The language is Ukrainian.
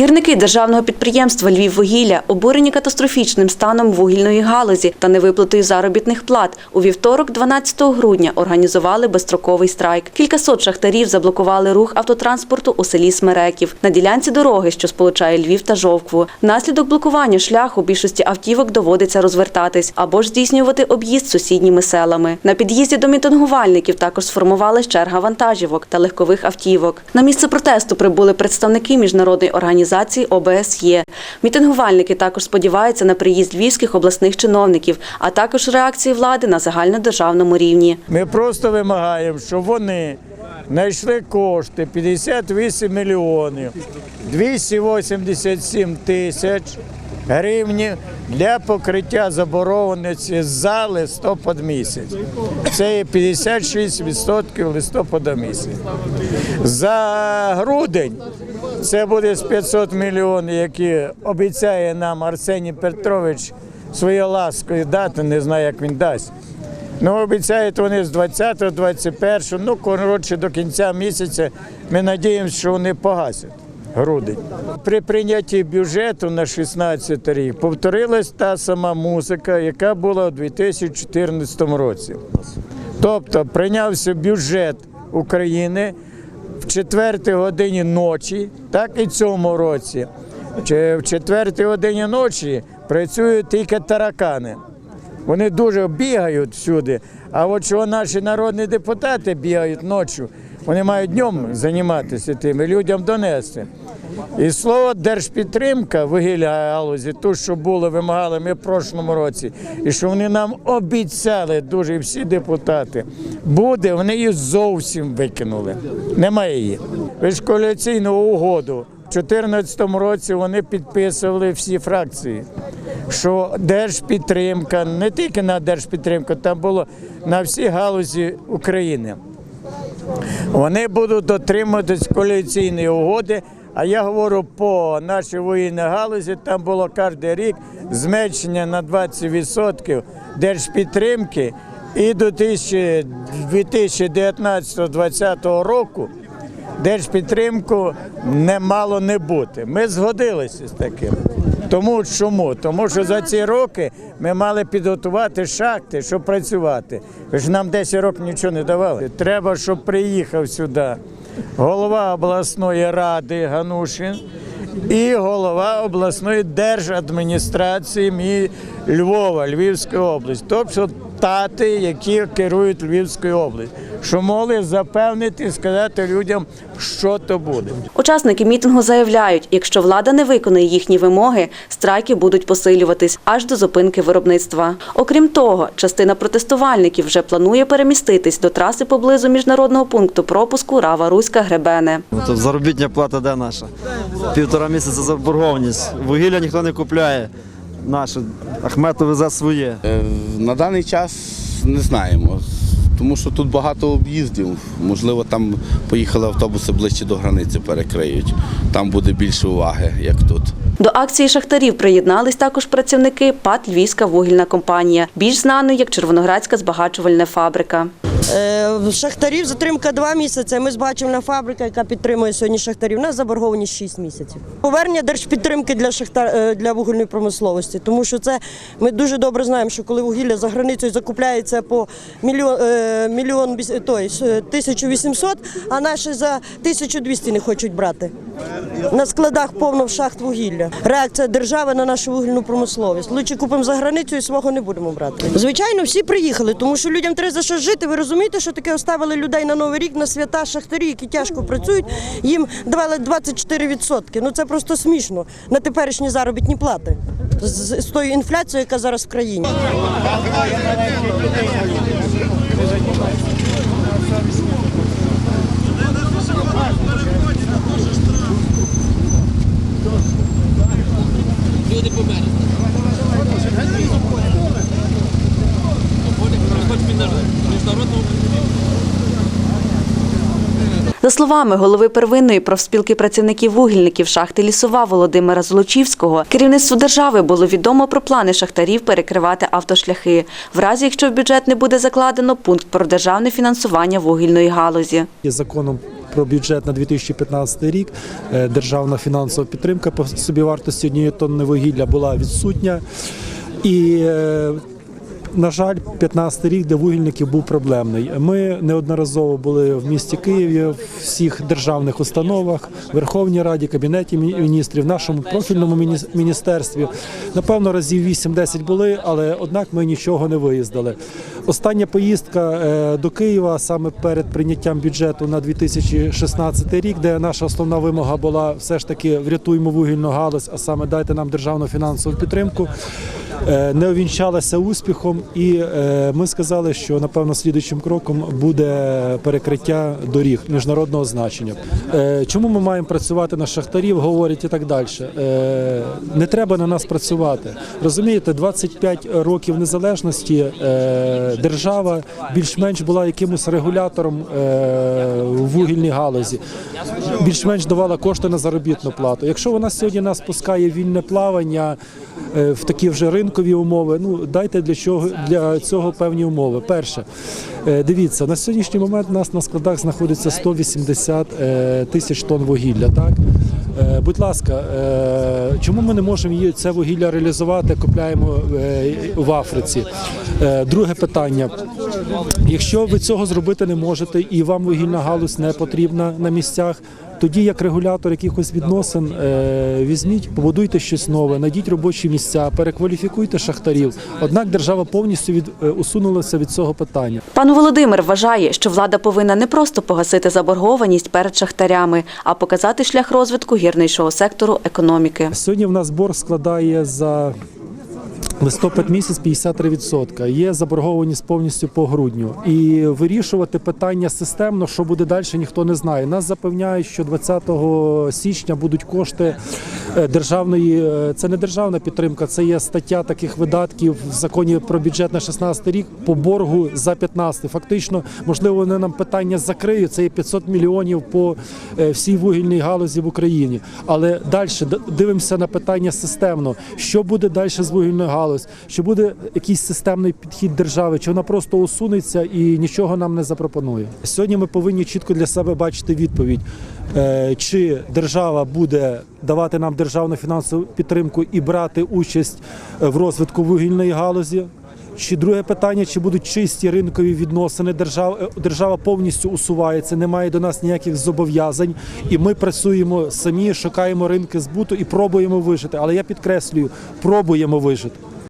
Гірники державного підприємства Львіввугілля обурені катастрофічним станом вугільної галузі та невиплатою заробітних плат. У вівторок, 12 грудня, організували безстроковий страйк. Кількасот шахтарів заблокували рух автотранспорту у селі Смереків на ділянці дороги, що сполучає Львів та Жовкву. Внаслідок блокування шляху більшості автівок доводиться розвертатись або ж здійснювати об'їзд сусідніми селами. На під'їзді до мітингувальників також сформувалась черга вантажівок та легкових автівок. На місце протесту прибули представники міжнародної організації ОБСЄ. Мітингувальники також сподіваються на приїзд львівських обласних чиновників, а також реакції влади на загальнодержавному рівні. Ми просто вимагаємо, щоб вони знайшли кошти 58 мільйонів 287 тисяч гривень для покриття заборгованості за листопад місяць. Це є 56% листопада місяць. За грудень це буде з 500 мільйонів, які обіцяє нам Арсеній Петрович своєю ласкою дати, не знаю, як він дасть. Ну, обіцяють вони з 20-го, 21-го, ну, коротше, до кінця місяця. Ми надіємося, що вони погасять грудень. При прийнятті бюджету на 16 рік повторилась та сама музика, яка була у 2014 році. Тобто прийнявся бюджет України в четвертій годині ночі, так і цьому році. В четвертій годині ночі працюють тільки таракани. Вони дуже бігають всюди. А от що наші народні депутати бігають ночі, вони мають днем займатися тим і людям донести. І слово держпідтримка вугілля галузі, ту, що було, вимагали ми в прошлому році, і що вони нам обіцяли дуже всі депутати, буде, вони її зовсім викинули. Немає її. Ви ж коаліційну угоду в 2014 році вони підписували всі фракції що держпідтримка, не тільки на держпідтримку, там було на всі галузі України. Вони будуть дотримуватись коаліційної угоди. А я говорю по нашій воєнній галузі, там було кожен рік зменшення на 20% держпідтримки і до 2019-2020 року держпідтримку не мало не бути. Ми згодилися з таким. Тому чому? Тому що за ці роки ми мали підготувати шахти, щоб працювати. Ви ж нам 10 років нічого не давали. Треба, щоб приїхав сюди голова обласної ради Ганушин і голова обласної держадміністрації мі- Львова, Львівської області. Тобто тати, які керують Львівською областю. Що могли запевнити і сказати людям, що то буде. Учасники мітингу заявляють, якщо влада не виконає їхні вимоги, страйки будуть посилюватись аж до зупинки виробництва. Окрім того, частина протестувальників вже планує переміститись до траси поблизу міжнародного пункту пропуску Рава Руська Гребене. Заробітня плата де наша? Півтора місяця заборгованість. Вугілля ніхто не купляє. Наше Ахметов везе своє. Е, На даний час не знаємо, тому що тут багато об'їздів. Можливо, там поїхали автобуси ближче до границі, перекриють. Там буде більше уваги, як тут. До акції шахтарів приєднались також працівники ПАТ Львівська вугільна компанія, більш знаною як Червоноградська збагачувальна фабрика. Е, Шахтарів затримка два місяці. Ми збачимо фабрика, яка підтримує сьогодні шахтарів. У нас заборгованість 6 місяців. Повернення держпідтримки для шахтар е, для вугільної промисловості, тому що це ми дуже добре знаємо, що коли вугілля за границею закупляється по мільйон е, мільйон той, с- 1800, а наші за 1200 не хочуть брати. На складах повно в шахт вугілля. Реакція держави на нашу вугільну промисловість. Лучше купимо за границю і свого не будемо брати. Звичайно, всі приїхали, тому що людям треба за що жити. Ви розумієте, що таке оставили людей на новий рік на свята шахтарі, які тяжко працюють. Їм давали 24%. Ну це просто смішно на теперішні заробітні плати з, з тою інфляцією, яка зараз в країні. За словами голови первинної профспілки працівників вугільників шахти Лісова Володимира Золочівського, керівництву держави було відомо про плани шахтарів перекривати автошляхи, в разі якщо в бюджет не буде закладено пункт про державне фінансування вугільної галузі. Законом про бюджет на 2015 рік. Е, Державна фінансова підтримка по собівартості однієї тонни вугілля була відсутня. І е, на жаль, 15 рік для вугільників був проблемний. Ми неодноразово були в місті Києві, в всіх державних установах, Верховній Раді, Кабінеті Мі- міністрів, нашому профільному міністерстві. Напевно, разів 8-10 були, але однак ми нічого не виїздили. Остання поїздка е, до Києва саме перед прийняттям бюджету на 2016 рік, де наша основна вимога була все ж таки врятуємо вугільну галузь, а саме дайте нам державну фінансову підтримку. Е, Не увінчалася успіхом, і е, ми сказали, що напевно слідуючим кроком буде перекриття доріг міжнародного значення. Е, Чому ми маємо працювати на шахтарів, говорять і так далі. Не треба на нас працювати. Розумієте, 25 років незалежності держава більш-менш була якимось регулятором в вугільній галузі, більш-менш давала кошти на заробітну плату. Якщо вона сьогодні нас пускає вільне плавання в такі вже ринкові умови, ну дайте для чого для цього певні умови. Перше, е, дивіться, на сьогоднішній момент у нас на складах знаходиться 180 е, тисяч тонн вугілля. Так, Е, будь ласка, чому ми не можемо це вугілля реалізувати? Купляємо в Африці. Друге питання. Якщо ви цього зробити не можете і вам вугільна галузь не потрібна на місцях, тоді як регулятор якихось відносин е, візьміть, побудуйте щось нове, найдіть робочі місця, перекваліфікуйте шахтарів. Однак держава повністю від е, усунулася від цього питання. Пан Володимир вважає, що влада повинна не просто погасити заборгованість перед шахтарями, а показати шлях розвитку гірничого сектору економіки. Сьогодні в нас борг складає за листопад місяць 53%. Є заборгованість повністю по грудню. І вирішувати питання системно, що буде далі, ніхто не знає. Нас запевняють, що 20 січня будуть кошти е, державної. е, Це не державна підтримка, це є стаття таких видатків в законі про бюджет на 16 рік по боргу за 15. Фактично, можливо, вони нам питання закриють. Це є 500 мільйонів по е, всій вугільній галузі в Україні. Але далі дивимося на питання системно. Що буде далі з вугільною галузь? Чи буде якийсь системний підхід держави? Чи вона просто усунеться і нічого нам не запропонує? Сьогодні ми повинні чітко для себе бачити відповідь, е, чи держава буде давати нам державну фінансову підтримку і брати участь е, в розвитку вугільної галузі. Чи друге питання, чи будуть чисті ринкові відносини? Держава, е, держава повністю усувається, немає до нас ніяких зобов'язань, і ми працюємо самі, шукаємо ринки збуту і пробуємо вижити. Але я підкреслюю, пробуємо вижити.